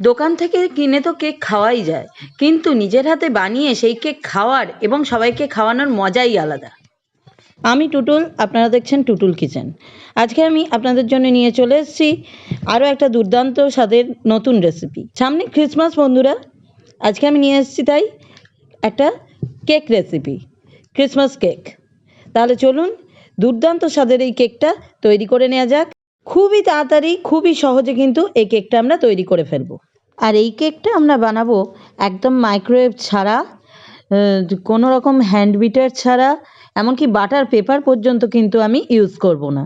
দোকান থেকে কিনে তো কেক খাওয়াই যায়, কিন্তু নিজের হাতে বানিয়ে সেই কেক খাওয়ার এবং সবাইকে খাওয়ানোর মজাই আলাদা। আমি টুটুল, আপনারা দেখছেন টুটুল কিচেন। আজকে আমি আপনাদের জন্য নিয়ে চলে এসেছি আরও একটা দুর্দান্ত স্বাদের নতুন রেসিপি। সামনে ক্রিসমাস, বন্ধুরা। আজকে আমি নিয়ে এসেছি তাই একটা কেক রেসিপি, ক্রিসমাস কেক। তাহলে চলুন দুর্দান্ত স্বাদের এই কেকটা তৈরি করে নেওয়া যাক। খুবই তাড়াতাড়ি, খুবই সহজে কিন্তু এই কেকটা আমরা তৈরি করে ফেলব। আর এই কেকটা আমরা বানাবো একদম মাইক্রোওয়েভ ছাড়া কোনো রকম হ্যান্ড বিটার ছাড়া, এমনকি বাটার পেপার পর্যন্ত কিন্তু আমি ইউজ করব না।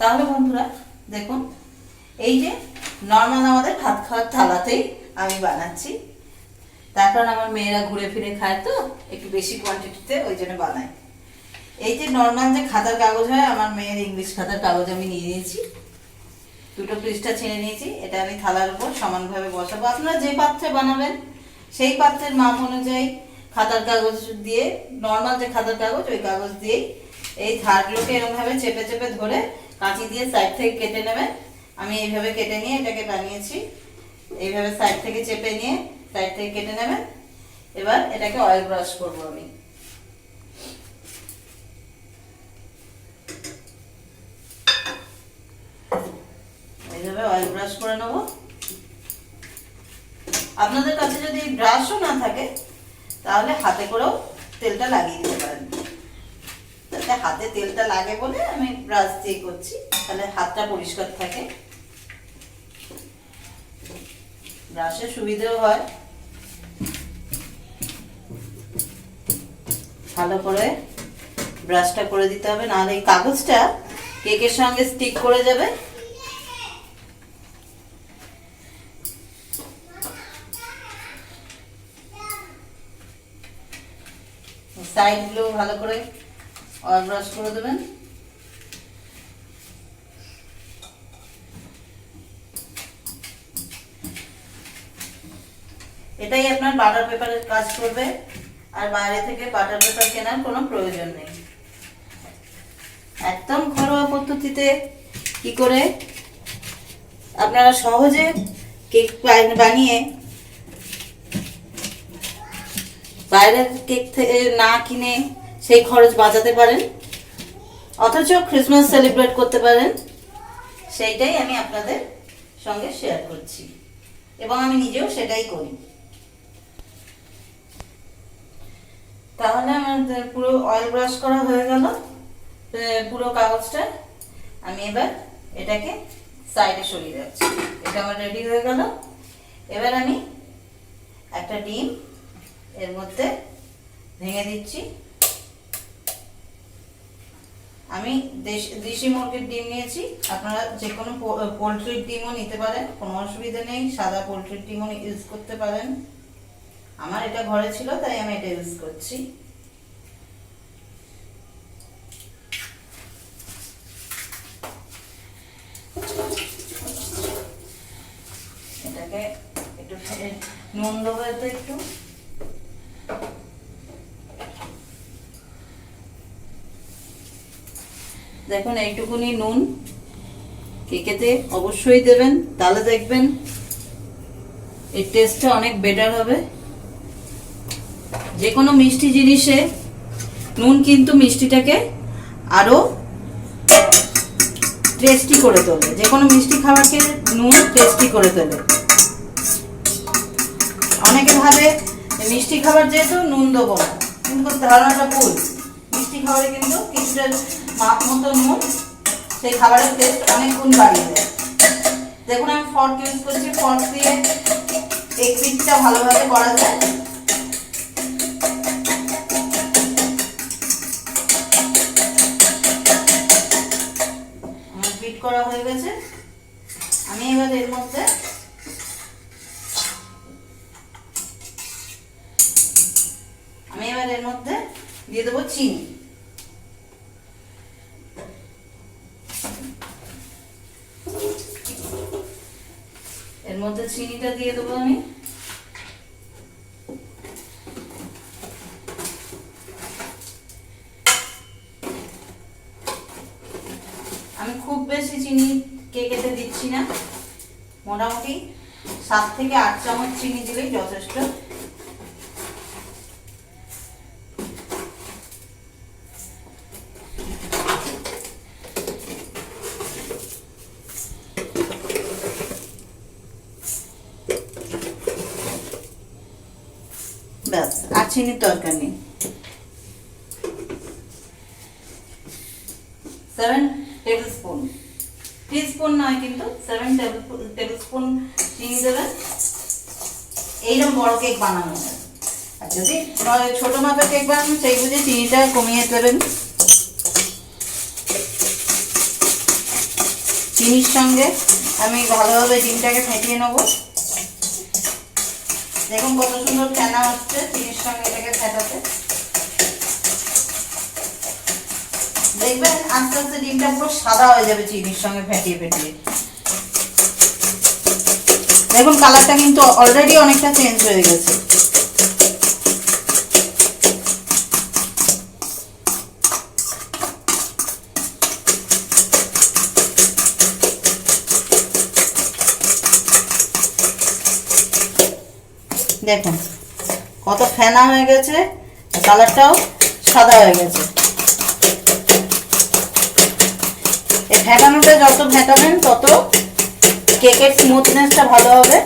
তাহলে বন্ধুরা, দেখুন, এই যে নর্মাল আমাদের ভাত খাওয়ার থালাতেই আমি বানাচ্ছি। তার কারণ আমার মেয়েরা ঘুরে ফিরে খায় তো, একটু বেশি কোয়ান্টিটিতে ওই জন্য বানাই। এই যে নর্মাল যে খাতার কাগজ হয়, আমার মেয়ের ইংলিশ খাতার কাগজ আমি নিয়ে নিয়েছি। দুটো পৃষ্ঠা ছেড়ে নিয়েছি, এটা আমি থালার উপর সমানভাবে বসাবো। আপনারা যে পাত্রে বানাবেন, সেই পাত্রের মাপ অনুযায়ী খাতার কাগজ দিয়ে নর্মাল যে খাতার কাগজ, ওই কাগজ দিয়েই এই ধারগুলোকে এরকমভাবে চেপে চেপে ধরে কাঁচি দিয়ে সাইড থেকে কেটে নেবেন। আমি এইভাবে কেটে নিয়ে এটাকে বানিয়েছি। এইভাবে সাইড থেকে চেপে নিয়ে সাইড থেকে কেটে নেবেন। এবার এটাকে অয়েল ব্রাশ করব আমি। এইভাবে অয়েল ব্রাশ করে নেব। আপনাদের কাছে যদি ব্রাশও না থাকে, তাহলে হাতে করেও তেলটা লাগিয়ে দিতে পারেন। যাতে হাতে তেলটা লাগে বলে আমি ব্রাশ দিয়ে করছি, তাহলে হাতটা পরিষ্কার থাকে। ব্রাশের সুবিধেও হয়। ভালো করে ব্রাশটা করে দিতে হবে, নাহলে এই কাগজটা কেকের সঙ্গে স্টিক করে যাবে। সাইডগুলো ভালো করে অয়েল ব্রাশ করে দেবেন। এটাই আপনার বাটার পেপারের কাজ করবে, আর বাইরে থেকে বাটার পেপার কেনার কোনো প্রয়োজন নেই। একদম ঘরোয়া পদ্ধতিতে কি করে আপনারা সহজে কেক বানিয়ে বাইরের কেক থেকে না কিনে সেই খরচ বাঁচাতে পারেন। অথচ ক্রিসমাস সেলিব্রেট করতে পারেন। সেইটাই আমি আপনাদের সঙ্গে শেয়ার করছি। এবং আমি নিজেও সেটাই করি। তাহলে আমাদের পুরো অয়েল ব্রাশ করা হয়ে গেল। পুরো কাগজটা। আমি এবার এটাকে সাইডে সরিয়ে রাখছি। এটা আমার রেডি হয়ে গেল। এবার আমি একটা ডিম এর মধ্যে ভেঙে দিচ্ছি। আমি দেশ- মুরগির ডিম নিয়েছি। আপনারা যে কোনো পোলট্রির ডিমও নিতে পারেন, কোনো অসুবিধা নেই। সাদা পোলট্রির ডিমও ইউজ করতে পারেন। আমার এটা ঘরে ছিল, তাই আমি এটা ইউজ করছি। এটাকে একটু নুন দেবো একটু। দেখুন, এইটুকুনি নুন কেকেতে অবশ্যই দেবেন, তাহলে দেখবেন এর টেস্টটা অনেক বেটার হবে। যে কোনো মিষ্টি জিনিসে নুন কিন্তু মিষ্টিটাকে আরও টেস্টি করে তোলে। যে কোনো মিষ্টি খাবারকে নুন টেস্টি করে তোলে। অনেকে ভাবে মিষ্টি খাবার যেহেতু নুন দেবো না, কিন্তু ধারণাটা ভুল। মিষ্টি খাবারে কিন্তু কিছুটা মাপ মতো নুন, সেই খাবারের টেস্ট অনেক গুণ বাড়িয়ে দেয়। দেখুন, আমি ফর্ক ইউজ করছি। ফর্ক দিয়ে এই পিঠটা ভালোভাবে করা যায়। আমার বিট করা হয়ে গেছে। আমি এবার এর মধ্যে আমি এবার এর মধ্যে দিয়ে দেবো চিনি এর মধ্যে চিনিটা দিয়ে দেবো আমি। আমি খুব বেশি চিনি কেকেতে দিচ্ছি না। মোটামুটি সাত থেকে আট চামচ চিনি দিলেই যথেষ্ট। ব্যাস আর চিনির দরকার নেই। সেভেন টেবিল স্পুন স্পুন নয় কিন্তু সেভেন টেবিল স্পুন চিনি দেবেন। এইরকম বড় কেক বানানো হয় আর যদি ছোট মাপের কেক বানানো, সেই বুঝে চিনিটা কমিয়ে দেবেন। চিনির সঙ্গে আমি ভালোভাবে ডিমটাকে ফেটিয়ে নেব। দেখুন কত সুন্দর ফেনা হচ্ছে চিনির সঙ্গে এটাকে ফেটাতে দেখবেন আস্তে আস্তে ডিমটা পুরো সাদা হয়ে যাবে চিনির সঙ্গে ফেটিয়ে ফেটিয়ে। দেখুন কালারটা কিন্তু অলরেডি অনেকটা চেঞ্জ হয়ে গেছে। দেখুন, কত ফেনা হয়ে গেছে, কালারটাও সাদা হয়ে গেছে। এই ফেটানোটা যত ফেটাবেন তত কেকের স্মুথনেসটা ভালো হবে।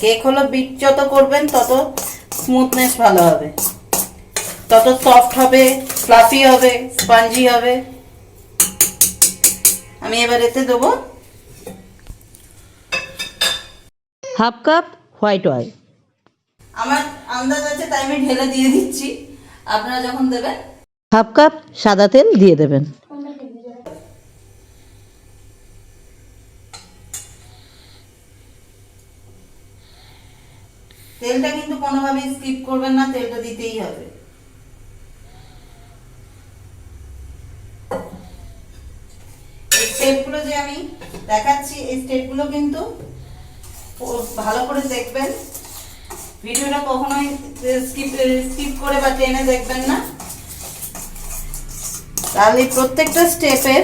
কেক হলো বিট যত করবেন, তত স্মুথনেস ভালো হবে। তত সফট হবে ফ্লাফি হবে স্পঞ্জি হবে। আমি এবার এতে দেবো হাফ কাপ হোয়াইট অয়েল। আমার আন্দাজ আছে তাই আমি ঢেলে দিয়ে দিচ্ছি। আপনারা যখন দেবেন। হাফ কাপ সাদা তেল দিয়ে দেবেন। তেলটা কিন্তু কোনোভাবেই স্কিপ করবেন না তেলটা দিতেই হবে। এই স্টেপগুলো যে আমি দেখাচ্ছি এই স্টেপগুলো কিন্তু ভালো করে দেখবেন। ভিডিওটা কখনোই স্কিপ স্কিপ করে বা টেনে দেখবেন না। তাহলে প্রত্যেকটা স্টেপের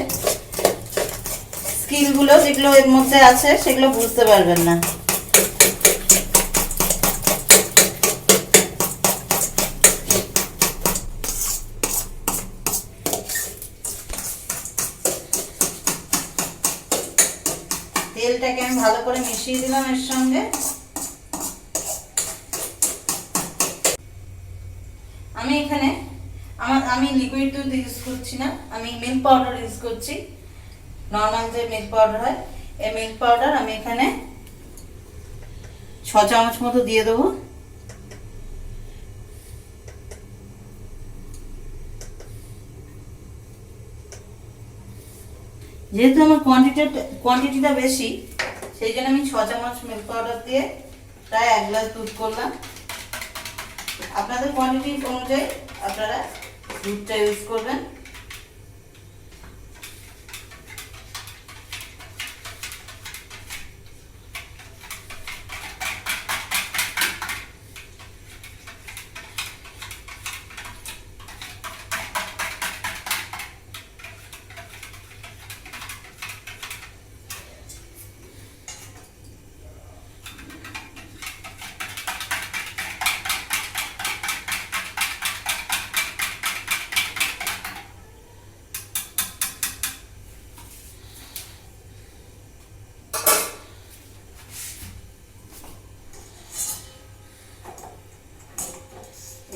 স্কিলগুলো যেগুলো এর মধ্যে আছে, সেগুলো বুঝতে পারবেন না। তেলটাকে আমি ভালো করে মিশিয়ে দিলাম এর সঙ্গে। আমি এখানে আমার আমি লিকুইড দুধ ইউজ করছি না, আমি মিল্ক পাউডার ইউজ করছি। নর্মাল যে মিল্ক পাউডার হয়, এই মিল্ক পাউডার আমি এখানে ছ চামচ মতো দিয়ে দেবো। যেহেতু আমার কোয়ান্টিটিটা কোয়ান্টিটিটা বেশি, সেই জন্য আমি ছ চামচ মিল্ক পাউডার দিয়ে প্রায় এক গ্লাস দুধ করলাম। আপনাদের কোয়ান্টিটি অনুযায়ী আপনারা দুধটা ইউজ করবেন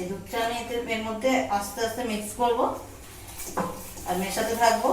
এই দুধটা আমি এতে এর মধ্যে আস্তে আস্তে মিক্স করব। আর মেশাতে থাকব।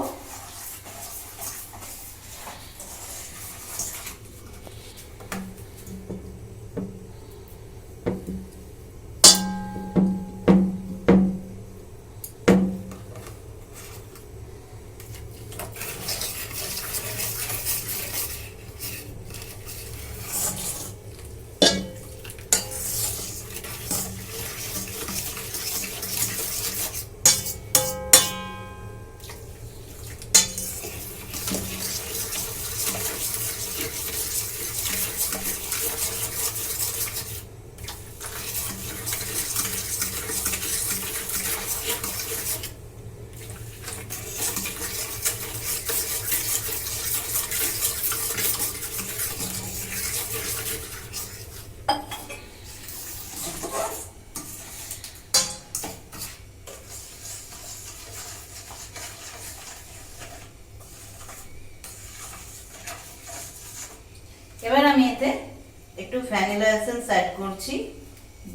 ভ্যানিলা অ্যাড করছি,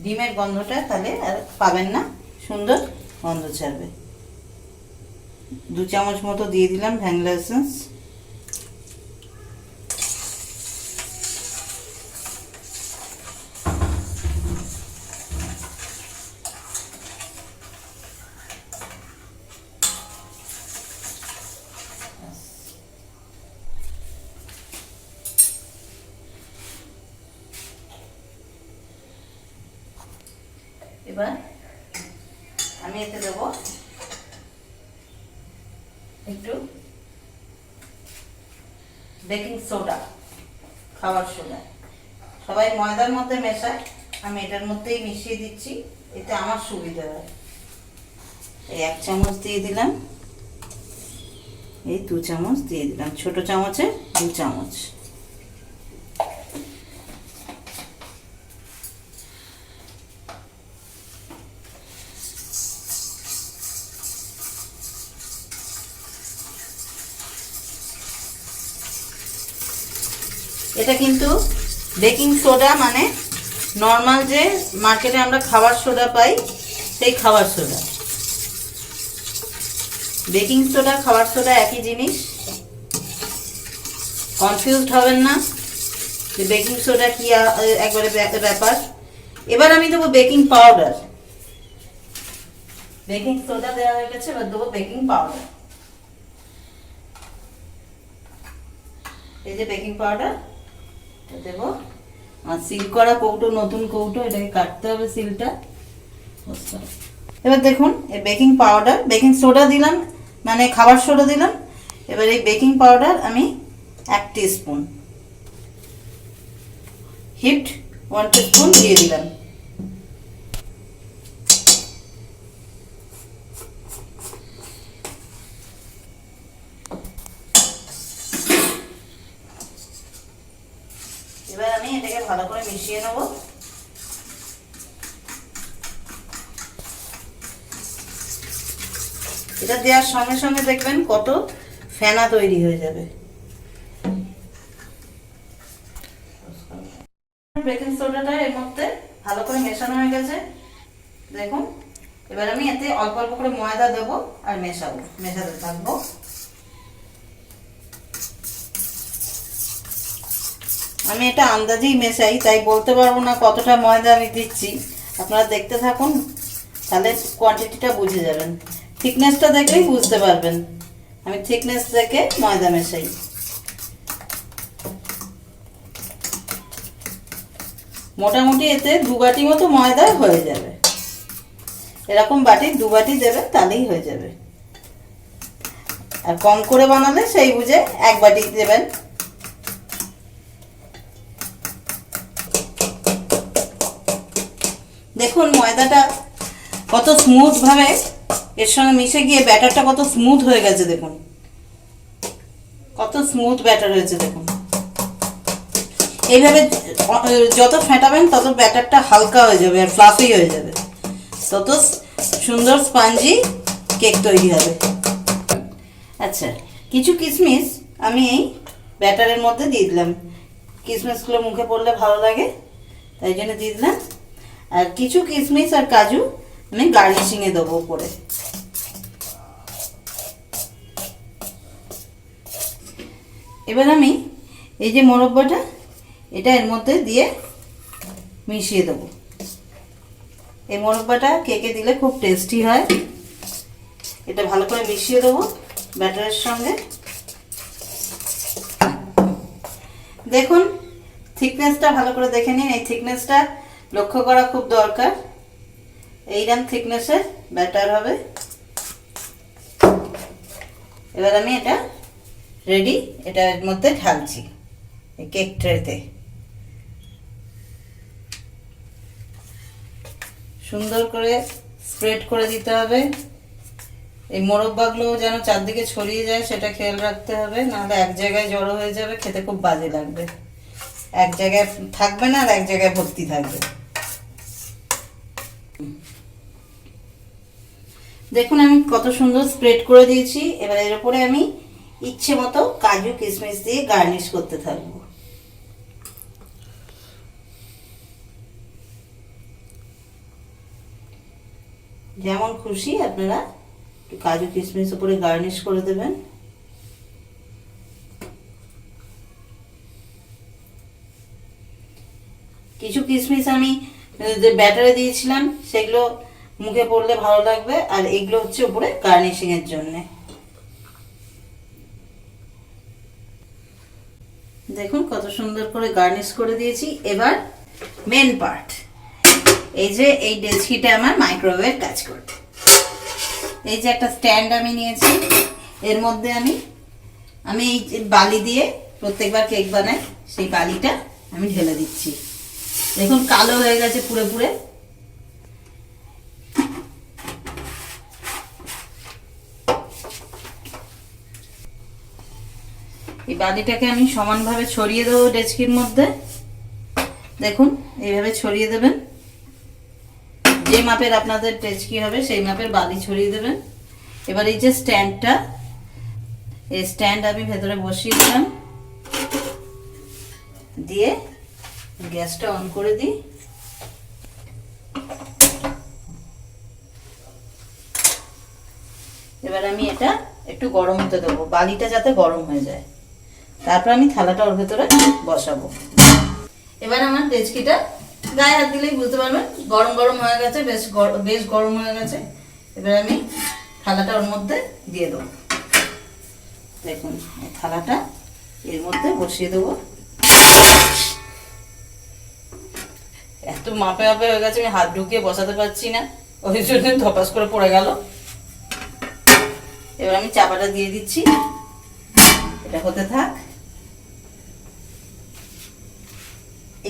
ডিমের গন্ধটা তাহলে আর পাবেন না, সুন্দর গন্ধ ছাড়বে। দু চামচ মতো দিয়ে দিলাম ভ্যানিলা এসেন্স এবার আমি এতে দেবো একটু বেকিং সোডা খাবার সোডা সবাই ময়দার মধ্যে মেশায়, আমি এটার মধ্যেই মিশিয়ে দিচ্ছি, এতে আমার সুবিধা হয়। এই এক চামচ দিয়ে দিলাম। এই দু চামচ দিয়ে দিলাম। ছোট চামচে দু চামচ। এটা কিন্তু বেকিং সোডা মানে নর্মাল যে মার্কেটে আমরা খাবার সোডা পাই, সেই খাবার সোডা বেকিং সোডা খাবার সোডা একই জিনিস। কনফিউজড হবেন না যে বেকিং সোডা কি একবারে ব্যাপার। এবার আমি দেবো বেকিং পাউডার বেকিং সোডা দেওয়া হয়ে গেছে, এবার দেবো বেকিং পাউডার এই যে বেকিং পাউডার দেবো। আর সিল করা কৌটো, নতুন কৌটো, এটাকে কাটতে হবে সিলটা এবার দেখুন, এই বেকিং পাউডার বেকিং সোডা দিলাম মানে খাবার সোডা দিলাম। এবার এই বেকিং পাউডার আমি এক স্পুন হিট ওয়ান স্পুন দিয়ে দিলাম। এবার আমি এটাকে ভালো করে মিশিয়ে নেব। এটা দেওয়ার সঙ্গে সঙ্গে দেখবেন কত ফেনা তৈরি হয়ে যাবে। বেকিং সোডাটা এর মধ্যে ভালো করে মেশানো হয়ে গেছে। দেখুন, এবার আমি এতে অল্প অল্প করে ময়দা দেবো আর মেশাবো, মেশাতে থাকব। আমি এটা আন্দাজেই মেশাই, তাই বলতে পারব না কতটা ময়দা আমি দিচ্ছি। আপনারা দেখতে থাকুন, তাহলে কোয়ান্টিটিটা বুঝে যাবেন। থিকনেসটা দেখলেই বুঝতে পারবেন। আমি থিকনেস দেখে ময়দা মেশাই। মোটামুটি এতে দু বাটি মতো ময়দা হয়ে যাবে। এরকম বাটি দু বাটি দেবেন তাহলেই হয়ে যাবে। আর কম করে বানালে সেই বুঝে এক বাটি দেবেন। দেখুন, ময়দাটা কত স্মুথ ভাবে এর সঙ্গে মিশে গিয়ে ব্যাটারটা কত স্মুথ হয়ে গেছে, দেখুন। কত স্মুথ ব্যাটার হয়েছে, দেখুন। এইভাবে যত ফেটাবেন, তত ব্যাটারটা হালকা হয়ে যাবে আর ফ্লাফি হয়ে যাবে। তত সুন্দর স্পঞ্জি কেক তৈরি হবে। আচ্ছা কিছু কিশমিশ আমি এই ব্যাটারের মধ্যে দিয়ে দিলাম। কিশমিশগুলো মুখে পড়লে ভালো লাগে, তাই জন্য দিয়ে দিলাম। আর কিছু কিশমিশ আর কাজু আমি গার্নিশিংয়ে দেবো উপরে। এবার আমি এই যে মোরব্বাটা, এটা এর মধ্যে দিয়ে মিশিয়ে দেবো। এই মোরব্বাটা কেকে দিলে খুব টেস্টি হয়। এটা ভালো করে মিশিয়ে দেবো ব্যাটারের সঙ্গে। দেখুন থিকনেসটা ভালো করে দেখে নিন। এই থিকনেসটা লক্ষ্য করা খুব দরকার। এইরকম থিকনেসের ব্যাটার হবে। এবার আমি এটা রেডি এটার মধ্যে ঢালছি কেক ট্রেতে সুন্দর করে স্প্রেড করে দিতে হবে। এই মোরব্বাগুলো যেন চারদিকে ছড়িয়ে যায়, সেটা খেয়াল রাখতে হবে। নাহলে এক জায়গায় জড়ো হয়ে যাবে, খেতে খুব বাজে লাগবে। এক জায়গায় থাকবে না আর এক জায়গায় ভর্তি থাকবে। দেখুন আমি কত সুন্দর স্প্রেড করে দিয়েছি। এবার এর উপরে আমি ইচ্ছে মতো কাজু কিশমিশ দিয়ে গার্নিশ করতে থাকব। যেমন খুশি আপনারা কাজু কিশমিশ উপরে গার্নিশ করে দেবেন। কিছু কিশমিশ আমি ব্যাটারে দিয়েছিলাম, সেগুলো মুখে পড়লে ভালো লাগবে, আর এগুলো হচ্ছে উপরে গার্নিশিং এর জন্য। দেখুন কত সুন্দর করে গার্নিশ করে দিয়েছি। এবার মেন পার্ট এই যে এই ডেচকিটা আমার মাইক্রোওয়েভ কাজ করবে এই যে একটা স্ট্যান্ড আমি নিয়েছি, এর মধ্যে আমি আমি এই বালি দিয়ে প্রত্যেকবার কেক বানাই, সেই বালিটা আমি ঢেলে দিচ্ছি। দেখুন কালো হয়ে গেছে পুরো পুরে। এই বালিটাকে আমি সমানভাবে ছড়িয়ে দেবো ডেচকির মধ্যে। দেখুন, এইভাবে ছড়িয়ে দেবেন। যে মাপের আপনাদের টেচকি হবে, সেই মাপের বালি ছড়িয়ে দেবেন। এবার এই যে স্ট্যান্ডটা, এই স্ট্যান্ড আমি ভেতরে বসিয়ে দিলাম। দিয়ে গ্যাসটা অন করে দিই। এবার আমি এটা একটু গরম হতে দেবো বালিটা যাতে গরম হয়ে যায়। তারপর আমি থালাটা ওর ভেতরে বসাবো। এবার আমার ডেচকিটা গায়ে হাত দিলেই বুঝতে পারবেন, গরম গরম হয়ে গেছে, বেশ বেশ গরম হয়ে গেছে। এবার আমি থালাটা ওর মধ্যে দিয়ে দেবো। দেখুন থালাটা এর মধ্যে বসিয়ে দেবো। এত মাপে মাপে হয়ে গেছে, আমি হাত ঢুকিয়ে বসাতে পারছি না। ওই জন্য ধপাস করে পড়ে গেল। এবার আমি চাপাটা দিয়ে দিচ্ছি। এটা হতে থাক।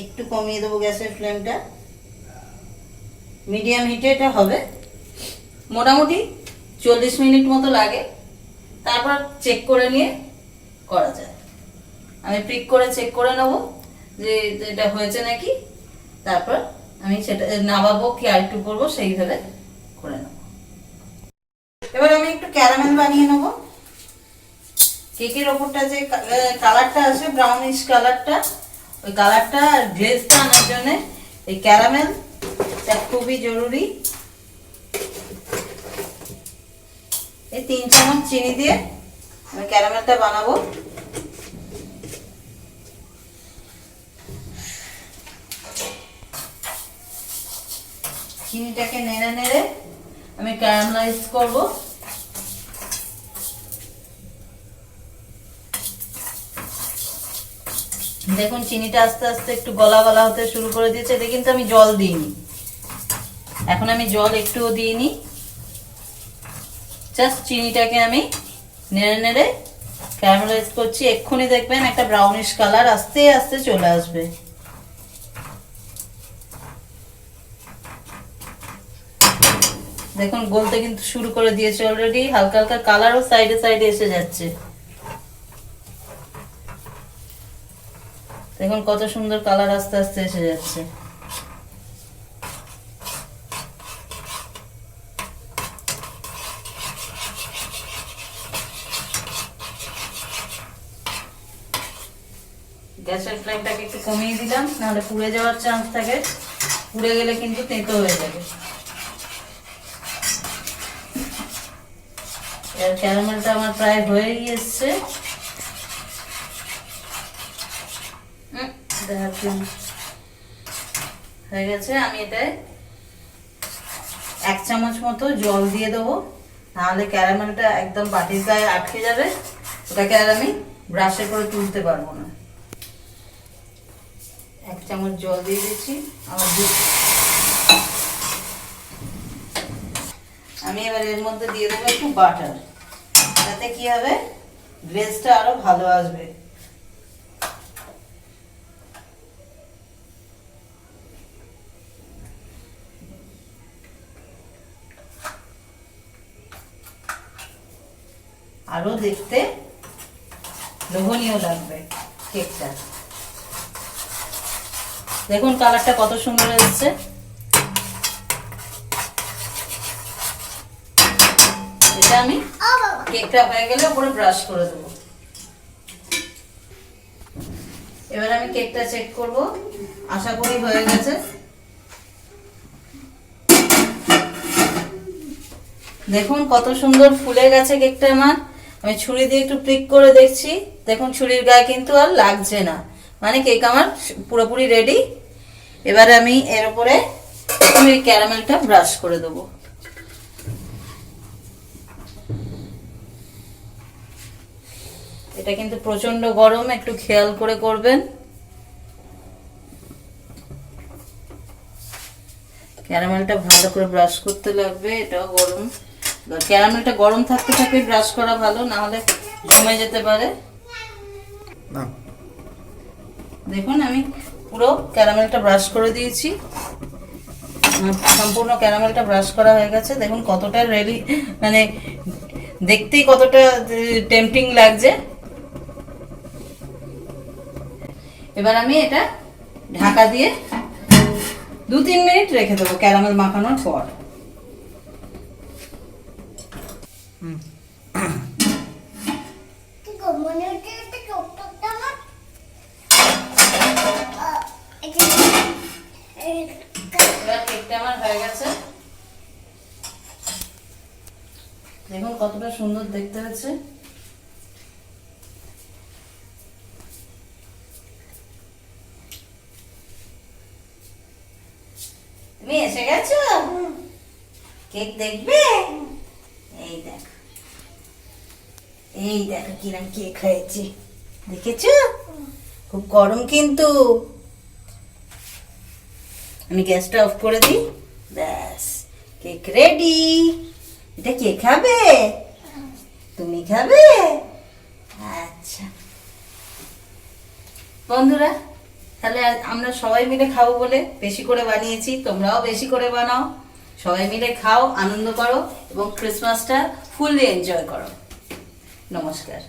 একটু কমিয়ে দেবো গ্যাসের ফ্লেমটা। মিডিয়াম হিটে এটা হবে। মোটামুটি চল্লিশ মিনিট মতো লাগে। তারপর চেক করে নিয়ে করা যায়। আমি প্রিক করে চেক করে নেব যে এটা হয়েছে নাকি। তারপর আমি সেটা নামাবো কি আর একটু করব, সেইভাবে করে নেব। এবার আমি একটু ক্যারামেল বানিয়ে নেব। কেকের ওপরটা যে কালারটা আছে ব্রাউনিশ কালারটা ওই কালারটা আর গ্লেজটা আনার জন্যে এই ক্যারামেলটা খুবই জরুরি। এই তিন চামচ চিনি দিয়ে আমি ক্যারামেলটা বানাবো। চিনিটাকে নেড়ে নেড়ে আমি ক্যারামেলাইজ করব। দেখুন, চিনিটা আস্তে আস্তে একটু গলা গলা হতে শুরু করে দিয়েছে। এটা কিন্তু আমি জল দিইনি। এখন আমি জল একটুও দিইনি। জাস্ট চিনিটাকে আমি নেড়ে নেড়ে ক্যারামেলাইজ করছি। এক্ষুনি দেখবেন একটা ব্রাউনিশ কালার আস্তে আস্তে চলে আসবে। দেখুন, গলতে কিন্তু শুরু করে দিয়েছে অলরেডি হালকা হালকা কালারও সাইডে সাইডে এসে যাচ্ছে। দেখুন কত সুন্দর কালার আস্তে আস্তে এসে যাচ্ছে। গ্যাসের ফ্লেমটাকে একটু কমিয়ে দিলাম, নাহলে পুড়ে যাওয়ার চান্স থাকে। পুড়ে গেলে কিন্তু তেঁতো হয়ে যাবে। এর ক্যারামেলটা আমার প্রায় হয়েই এসছে। হয়ে গেছে। আমি এটায় এক চামচ মতো জল দিয়ে দেবো। নাহলে ক্যারামেলটা একদম বাটির গায়ে আটকে যাবে। ওটাকে আর আমি ব্রাশে করে তুলতে পারব না। এক চামচ জল দিয়ে দিচ্ছি। আমার আমি এবার এর মধ্যে দিয়ে দেবো একটু বাটার। তাতে কি হবে? গ্লেজটা আরও ভালো আসবে। আরও দেখতে লোভনীয় লাগবে কেকটা। দেখুন কালারটা কত সুন্দর এসেছে। এটা আমি কেকটা হয়ে গেলে উপরে ব্রাশ করে দেবো। এবার আমি কেকটা চেক করব। আশা করি হয়ে গেছে। দেখুন কত সুন্দর ফুলে গেছে কেকটা আমার। আমি ছুরি দিয়ে একটু প্রিক করে দেখছি। দেখুন, ছুরির গায়ে কিন্তু আর লাগছে না। মানে কেক আমার পুরোপুরি রেডি এবারে আমি এর উপরে ক্যারামেলটা ব্রাশ করে দেবো। এটা কিন্তু প্রচণ্ড গরম, একটু খেয়াল করে করবেন। ক্যারামেলটা ভালো করে ব্রাশ করতে লাগবে, এটাও গরম। ক্যারামেলটা গরম থাকতে থাকতে ব্রাশ করা ভালো না হলে জমে যেতে পারে। দেখুন আমি পুরো ক্যারামেলটা ব্রাশ করে দিয়েছি। সম্পূর্ণ ক্যারামেলটা ব্রাশ করা হয়ে গেছে। দেখুন কতটা রেডি মানে দেখতেই কতটা টেম্পটিং লাগছে। এবার আমি এটা ঢাকা দিয়ে দু তিন মিনিট রেখে দেবো ক্যারামেল মাখানোর পর। আমার হয়ে গেছে। দেখুন কতটা সুন্দর দেখতে হচ্ছে তুমি এসে গেছো? কেক দেখবে? এই দেখ। এই দেখো কিরম কেক হয়েছে। দেখেছ? খুব গরম কিন্তু। আমি গ্যাসটা অফ করে দিই। ব্যাস, কেক রেডি এটা কে খাবে? তুমি খাবে? আচ্ছা। বন্ধুরা, তাহলে আমরা সবাই মিলে খাব বলে বেশি করে বানিয়েছি, তোমরাও বেশি করে বানাও। সবাই মিলে খাও, আনন্দ করো এবং ক্রিসমাসটা ফুললি এনজয় করো। নমস্কার।